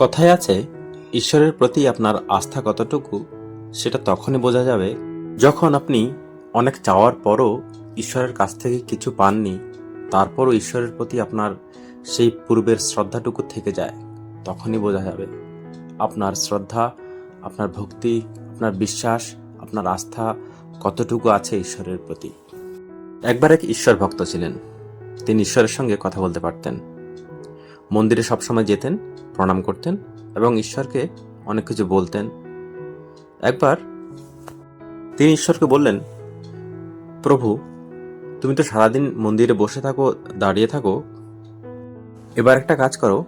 কথায় আছে, ঈশ্বরের প্রতি আপনার আস্থা কতটুকু, সেটা তখনই বোঝা যাবে যখন আপনি অনেক চাওয়ার পরও ঈশ্বরের কাছ থেকে কিছু পাননি, তারপরও ঈশ্বরের প্রতি আপনার সেই পূর্বের শ্রদ্ধাটুকু থেকে যায়, তখনই বোঝা যাবে। আপনার শ্রদ্ধা, আপনার ভক্তি, আপনার বিশ্বাস, আপনার আস্থা কতটুকু আছে ঈশ্বরের প্রতি। একবার এক ঈশ্বর ভক্ত ছিলেন, তিনি ঈশ্বরের সঙ্গে কথা বলতে পারতেন। মন্দিরে সবসময় যেতেন প্রণাম করতেন এবং ঈশ্বরকে অনেক কিছু বলতেন। একবার তিনি ঈশ্বরকে বললেন, প্রভু, তুমি তো সারাদিন মন্দিরে বসে থাকো, দাঁড়িয়ে থাকো। এবার একটা কাজ করো,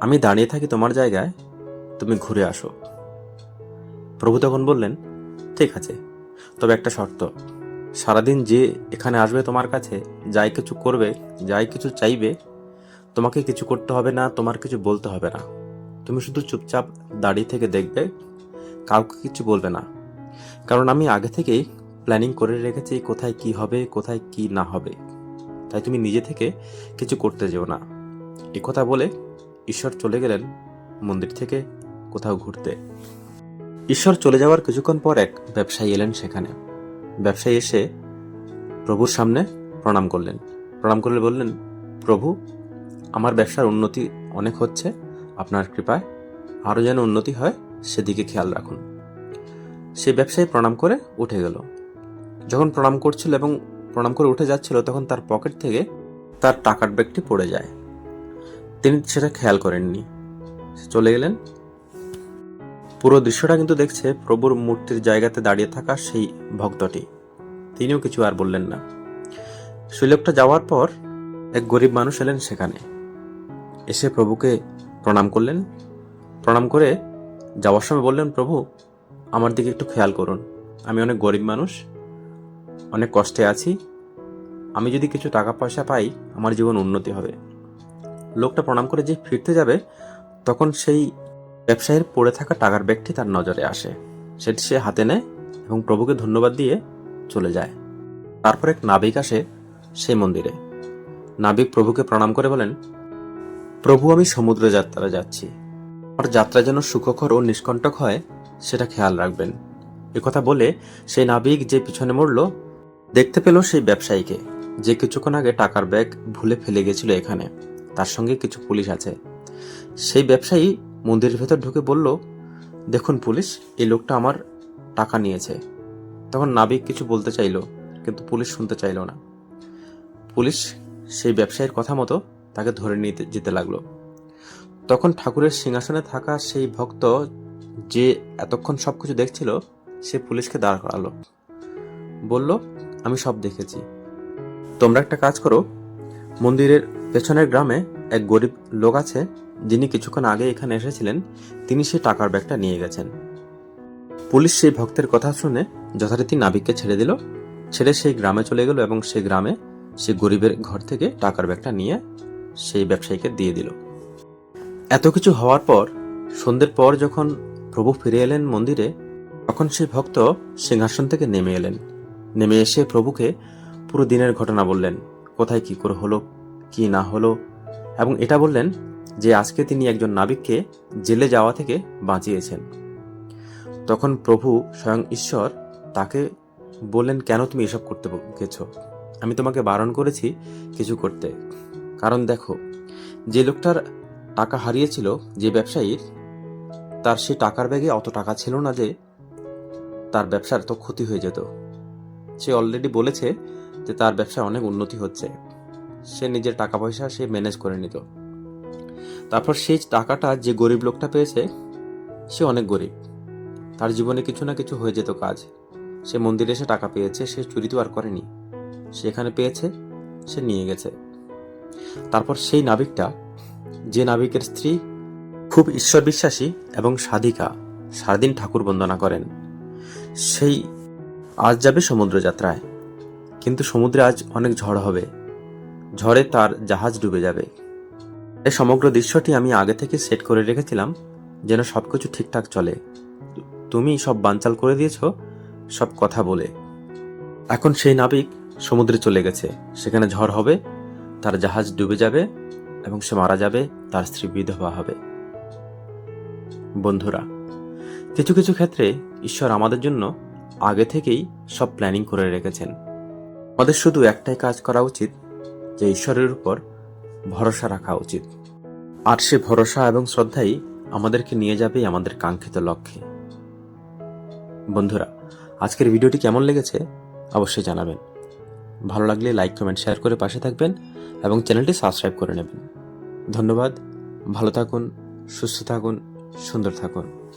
আমি দাঁড়িয়ে থাকি তোমার জায়গায়, তুমি ঘুরে আসো। প্রভু তখন বললেন, ঠিক আছে, তবে একটা শর্ত। সারাদিন যে এখানে আসবে তোমার কাছে, যাই কিছু করবে, যাই কিছু চাইবে তোমাকে কিছু করতে হবে না, তোমার কিছু বলতে হবে না। তুমি শুধু চুপচাপ দাঁড়িয়ে থেকে দেখবে, কাউকে কিছু বলবে না। কারণ আমি আগে থেকেই প্ল্যানিং করে রেখেছি কোথায় কি হবে, কোথায় কি না হবে। তাই তুমি নিজে থেকে কিছু করতে যেও না। এ কথা বলে ঈশ্বর চলে গেলেন মন্দির থেকে কোথাও ঘুরতে। ঈশ্বর চলে যাওয়ার কিছুক্ষণ পর এক ব্যবসায়ী এলেন সেখানে। ব্যবসায়ী এসে প্রভুর সামনে প্রণাম করলেন। প্রণাম করলে বললেন, প্রভু আমার ব্যবসার উন্নতি অনেক হচ্ছে, আপনার কৃপায়। আরও যেন উন্নতি হয়, সেদিকে খেয়াল রাখুন। সে ব্যবসায়ী প্রণাম করে উঠে গেল। যখন প্রণাম করছিল এবং প্রণাম করে উঠে যাচ্ছিল, তখন তার পকেট থেকে তার টাকার ব্যাগটি পড়ে যায়। তিনি সেটা খেয়াল করেননি। চলে গেলেন। পুরো দৃশ্যটা কিন্তু দেখছে প্রভুর মূর্তির জায়গাতে দাঁড়িয়ে থাকা সেই ভক্তটি। তিনিও কিছু আর বললেন না। সেই যাওয়ার পর এক গরিব মানুষ এলেন সেখানে। এসে প্রভুকে প্রণাম করলেন। প্রণাম করে যাওয়ার সময় বললেন, প্রভু, আমার দিকে একটু খেয়াল করুন। আমি অনেক গরিব মানুষ, অনেক কষ্টে আছি। আমি যদি কিছু টাকা পয়সা পাই, আমার জীবন উন্নতি হবে। লোকটা প্রণাম করে যে ফিরতে যাবে, তখন সেই ব্যবসায়ীর পড়ে থাকা টাকার ব্যাগটি তার নজরে আসে। সেটি সে হাতে নেয় এবং প্রভুকে ধন্যবাদ দিয়ে চলে যায়। তারপর এক নাবিক আসে সেই মন্দিরে। নাবিক প্রভুকে প্রণাম করে বলেন প্রভু, আমি সমুদ্র যাত্রা যাচ্ছি। আমার যাত্রা যেন সুখকর ও নিষ্কণ্টক হয়, সেটা খেয়াল রাখবেন। কথা বলে সেই নাবিক যে পিছনে মরল, দেখতে পেল সেই ব্যবসায়ীকে। যে কিছুক্ষণ আগে টাকার ব্যাগ ভুলে ফেলে গেছিল এখানে, তার সঙ্গে কিছু পুলিশ আছে। সেই ব্যবসায়ী মন্দিরের ভেতর ঢুকে বলল, দেখুন পুলিশ, এই লোকটা আমার টাকা নিয়েছে। তখন নাবিক কিছু বলতে চাইলো, কিন্তু পুলিশ শুনতে চাইলো না। পুলিশ সেই ব্যবসায়ীর কথা মতো তাকে ধরে নিতে যেতে লাগল। তখন ঠাকুরের সিংহাসনে থাকা সেই ভক্ত যে এতক্ষণ সবকিছু দেখছিল, সে পুলিশকে দাঁড় করালো। বলল, আমি সব দেখেছি। তোমরা একটা কাজ করো। মন্দিরের পেছনের গ্রামে এক গরিব লোক আছে, যিনি কিছুক্ষণ আগে এখানে এসেছিলেন, তিনি সেই টাকার ব্যাগটা নিয়ে গেছেন। পুলিশ সেই ভক্তের কথা শুনে যথারীতি নাবিককে ছেড়ে দিল। ছেড়ে সেই গ্রামে চলে গেল এবং সেই গ্রামে সে গরিবের ঘর থেকে টাকার ব্যাগটা নিয়ে সেই ব্যবসায়ীকে দিয়ে দিল। এত কিছু হওয়ার পর, সন্ধ্যের পর যখন প্রভু ফিরে এলেন মন্দিরে, তখন সেই ভক্ত সিংহাসন থেকে নেমে এলেন। নেমে এসে প্রভুকে পুরো দিনের ঘটনা বললেন, কোথায় কি করে হলো, কি না হলো, এবং এটা বললেন যে আজকে তিনি একজন নাবিককে জেলে যাওয়া থেকে বাঁচিয়েছেন। তখন প্রভু স্বয়ং ঈশ্বর তাকে বললেন, কেন তুমি এসব করতে গেছো আমি তোমাকে বারণ করেছি কিছু করতে। কারণ দেখো, যে লোকটার টাকা হারিয়েছিল, যে ব্যবসায়ীর, তার সে টাকার ব্যাগে অত টাকা ছিল না যে তার ব্যবসার তো ক্ষতি হয়ে যেত। সে অলরেডি বলেছে যে তার ব্যবসায় অনেক উন্নতি হচ্ছে। সে নিজের টাকা পয়সা সে ম্যানেজ করে নিত। তারপর সেই টাকাটা যে গরিব লোকটা পেয়েছে, সে অনেক গরিব। তার জীবনে কিছু না কিছু হয়ে যেত কাজ। সে মন্দিরে এসে টাকা পেয়েছে, সে চুরি তো আর করেনি সেখানে পেয়েছে, সে নিয়ে গেছে। তারপর সেই নাবিকটা, যে নাবিকের স্ত্রী খুব ঈশ্বর বিশ্বাসী এবং সাধিকা, সারাদিন ঠাকুর বন্দনা করেন। সেই আজ যাবে সমুদ্র যাত্রায় কিন্তু সমুদ্রে আজ অনেক ঝড় হবে। ঝড়ে তার জাহাজ ডুবে যাবে। এই সমগ্র দৃশ্যটি আমি আগে থেকে সেট করে রেখেছিলাম, যেন সবকিছু ঠিকঠাক চলে। তুমি সব বানচাল করে দিয়েছ, সব কথা বলে। এখন সেই নাবিক সমুদ্রে চলে গেছে, সেখানে ঝড় হবে তার জাহাজ ডুবে যাবে এবং সে মারা যাবে, তার স্ত্রী বিধবা হবে। বন্ধুরা, কিছু কিছু ক্ষেত্রে ঈশ্বর আমাদের জন্য আগে থেকেই সব প্ল্যানিং করে রেখেছেন। আমাদের শুধু একটাই কাজ করা উচিত, যে ঈশ্বরের উপর ভরসা রাখা উচিত। আর সে ভরসা এবং শ্রদ্ধাই আমাদেরকে নিয়ে যাবে আমাদের কাঙ্ক্ষিত লক্ষ্যে। বন্ধুরা, আজকের ভিডিওটি কেমন লেগেছে অবশ্যই জানাবেন। ভালো লাগলে লাইক, কমেন্ট, শেয়ার করে পাশে থাকবেন এবং চ্যানেলটি সাবস্ক্রাইব করে নেবেন। ধন্যবাদ। ভালো থাকুন, সুস্থ থাকুন, সুন্দর থাকুন।